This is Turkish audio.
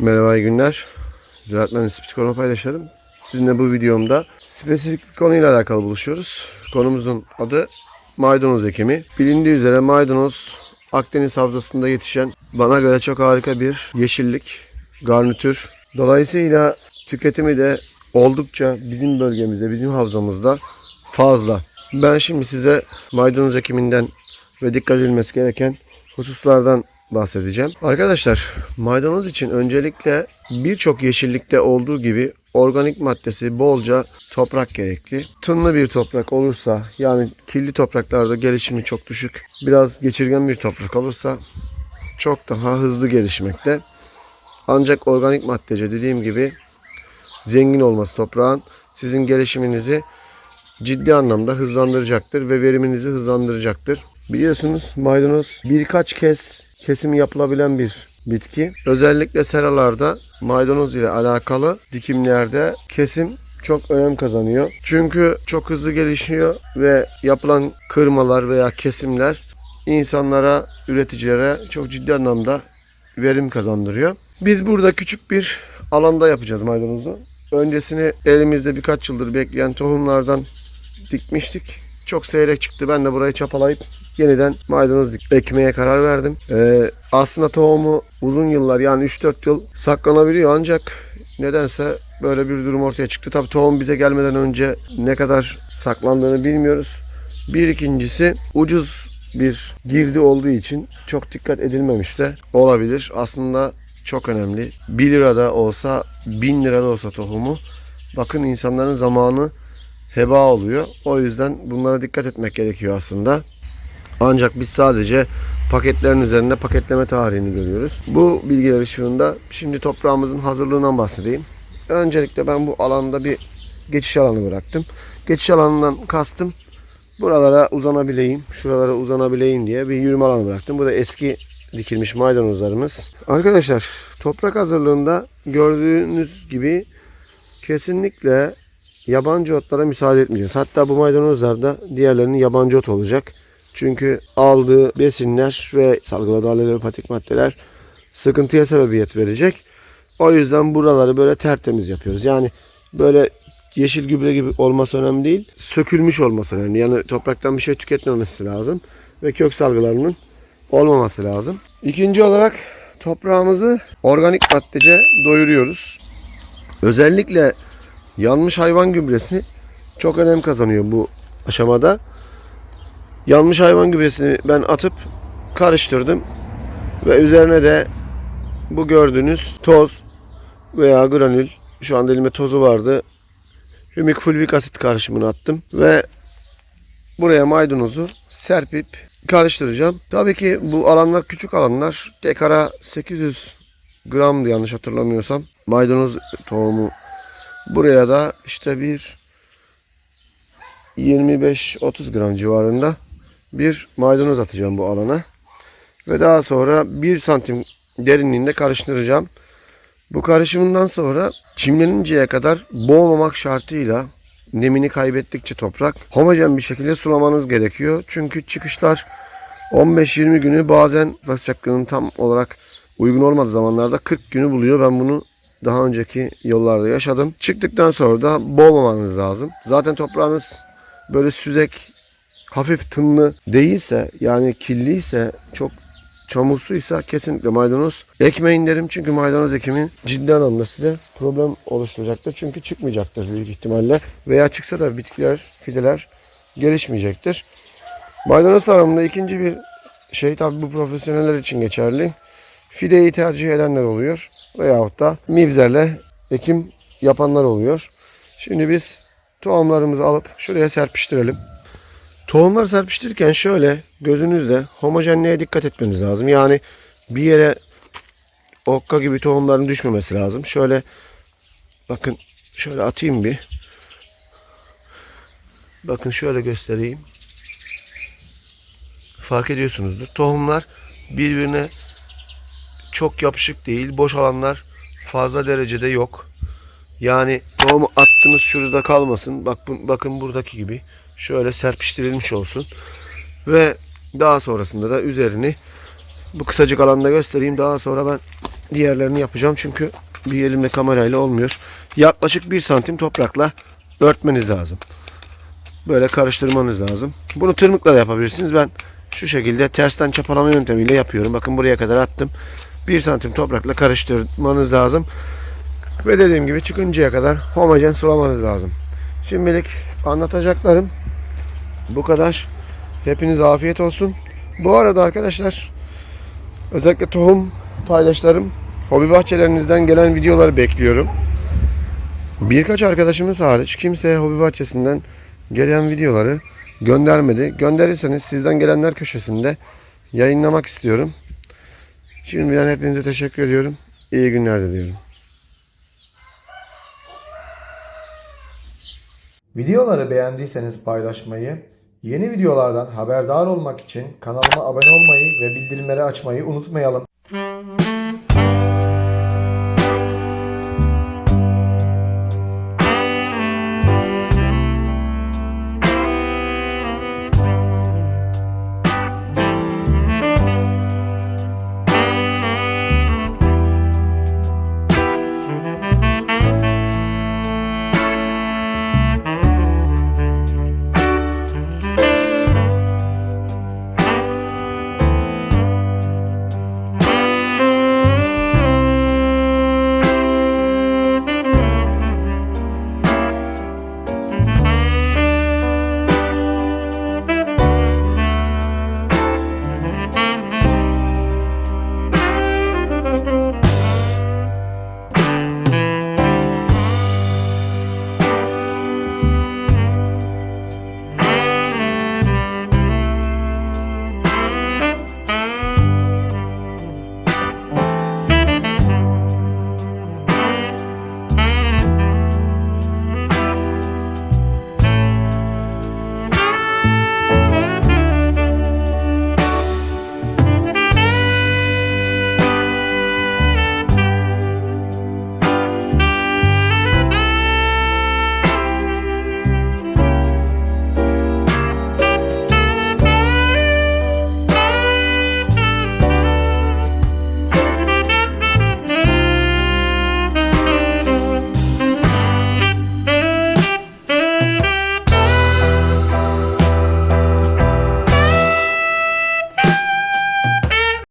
Merhaba iyi günler. Ziraat Mühendisi Psikolog paylaşırım. Sizinle bu videomda spesifik bir konuyla alakalı buluşuyoruz. Konumuzun adı maydanoz ekimi. Bilindiği üzere maydanoz Akdeniz havzasında yetişen bana göre çok harika bir yeşillik, garnitür. Dolayısıyla tüketimi de oldukça bizim bölgemizde, bizim havzamızda fazla. Ben şimdi size maydanoz ekiminden ve dikkat edilmesi gereken hususlardan bahsedeceğim. Arkadaşlar maydanoz için öncelikle birçok yeşillikte olduğu gibi organik maddesi bolca toprak gerekli. Tınlı bir toprak olursa yani kirli topraklarda gelişimi çok düşük. Biraz geçirgen bir toprak olursa çok daha hızlı gelişmekte. Ancak organik maddece dediğim gibi zengin olması toprağın sizin gelişiminizi ciddi anlamda hızlandıracaktır ve veriminizi hızlandıracaktır. Biliyorsunuz maydanoz birkaç kez kesimi yapılabilen bir bitki. Özellikle seralarda maydanoz ile alakalı dikimlerde kesim çok önem kazanıyor. Çünkü çok hızlı gelişiyor ve yapılan kırmalar veya kesimler insanlara, üreticilere çok ciddi anlamda verim kazandırıyor. Biz burada küçük bir alanda yapacağız maydanozu. Öncesini elimizde birkaç yıldır bekleyen tohumlardan dikmiştik. Çok seyrek çıktı. Ben de burayı çapalayıp yeniden maydanoz ekmeye karar verdim. Ee, aslında tohumu uzun yıllar yani 3-4 yıl saklanabiliyor ancak nedense böyle bir durum ortaya çıktı. Tabii tohum bize gelmeden önce ne kadar saklandığını bilmiyoruz. Bir ikincisi ucuz bir girdi olduğu için çok dikkat edilmemiş de olabilir. Aslında çok önemli. 1 lirada olsa 1000 lirada olsa tohumu bakın insanların zamanı heba oluyor. O yüzden bunlara dikkat etmek gerekiyor aslında. Ancak biz sadece paketlerin üzerinde paketleme tarihini görüyoruz. Bu bilgiler ışığında şimdi toprağımızın hazırlığından bahsedeyim. Öncelikle ben bu alanda bir geçiş alanı bıraktım. Geçiş alanından kastım buralara uzanabileyim, şuralara uzanabileyim diye bir yürüme alanı bıraktım. Bu da eski dikilmiş maydanozlarımız. Arkadaşlar toprak hazırlığında gördüğünüz gibi kesinlikle yabancı otlara müsaade etmeyeceğiz. Hatta bu maydanozlar da diğerlerinin yabancı ot olacak. Çünkü aldığı besinler ve salgıladığı alelopatik maddeler sıkıntıya sebebiyet verecek. O yüzden buraları böyle tertemiz yapıyoruz. Yani böyle yeşil gübre gibi olması önemli değil. Sökülmüş olması önemli. Yani topraktan bir şey tüketmemesi lazım. Ve kök salgılarının olmaması lazım. İkinci olarak toprağımızı organik maddece doyuruyoruz. Özellikle yanmış hayvan gübresi çok önem kazanıyor bu aşamada. Yanmış hayvan gübresini ben atıp karıştırdım ve üzerine de bu gördüğünüz toz veya granül şu anda elimde tozu vardı. Hümik fulvik asit karışımını attım ve buraya maydanozu serpip karıştıracağım. Tabii ki bu alanlar küçük alanlar. Dekara 800 gramdı yanlış hatırlamıyorsam. Maydanoz tohumu buraya da işte bir 25-30 gram civarında bir maydanoz atacağım bu alana. Ve daha sonra 1 santim derinliğinde karıştıracağım. Bu karışımından sonra çimleninceye kadar boğmamak şartıyla nemini kaybettikçe toprak homojen bir şekilde sulamanız gerekiyor. Çünkü çıkışlar 15-20 günü bazen sıcaklığının tam olarak uygun olmadığı zamanlarda 40 günü buluyor. Ben bunu daha önceki yıllarda yaşadım. Çıktıktan sonra da boğmamanız lazım. Zaten toprağınız böyle süzek, hafif tınlı değilse yani kirliyse çok çamursuysa kesinlikle maydanoz ekmeyin derim. Çünkü maydanoz ekimi ciddi anlamda size problem oluşturacaktır. Çünkü çıkmayacaktır büyük ihtimalle. Veya çıksa da bitkiler, fideler gelişmeyecektir. Maydanoz tarımında ikinci bir şey tabi bu profesyoneller için geçerli. Fideyi tercih edenler oluyor. Veyahut da mibzerle ekim yapanlar oluyor. Şimdi biz tohumlarımızı alıp şuraya serpiştirelim. Tohumları serpiştirirken şöyle gözünüzle homojenliğe dikkat etmeniz lazım. Yani bir yere okka gibi tohumların düşmemesi lazım. Şöyle bakın şöyle atayım bir. Bakın şöyle göstereyim. Fark ediyorsunuzdur. Tohumlar birbirine çok yapışık değil. Boş alanlar fazla derecede yok. Yani tohumu attınız şurada kalmasın. Bak bakın buradaki gibi şöyle serpiştirilmiş olsun. Ve daha sonrasında da üzerini bu kısacık alanda göstereyim. Daha sonra ben diğerlerini yapacağım çünkü bir elimle kamerayla olmuyor. Yaklaşık 1 santim toprakla örtmeniz lazım. Böyle karıştırmanız lazım. Bunu tırmıkla da yapabilirsiniz. Ben şu şekilde tersten çapalama yöntemiyle yapıyorum. Bakın buraya kadar attım. 1 santim toprakla karıştırmanız lazım. Ve dediğim gibi çıkıncaya kadar homojen sulamanız lazım. Şimdilik anlatacaklarım bu kadar. Hepinize afiyet olsun. Bu arada arkadaşlar özellikle tohum paylaşlarım hobi bahçelerinizden gelen videoları bekliyorum. Birkaç arkadaşımız hariç kimseye hobi bahçesinden gelen videoları göndermedi. Gönderirseniz sizden gelenler köşesinde yayınlamak istiyorum. Şimdiden hepinize teşekkür ediyorum. İyi günler diliyorum. Videoları beğendiyseniz paylaşmayı, yeni videolardan haberdar olmak için kanalıma abone olmayı ve bildirimleri açmayı unutmayalım.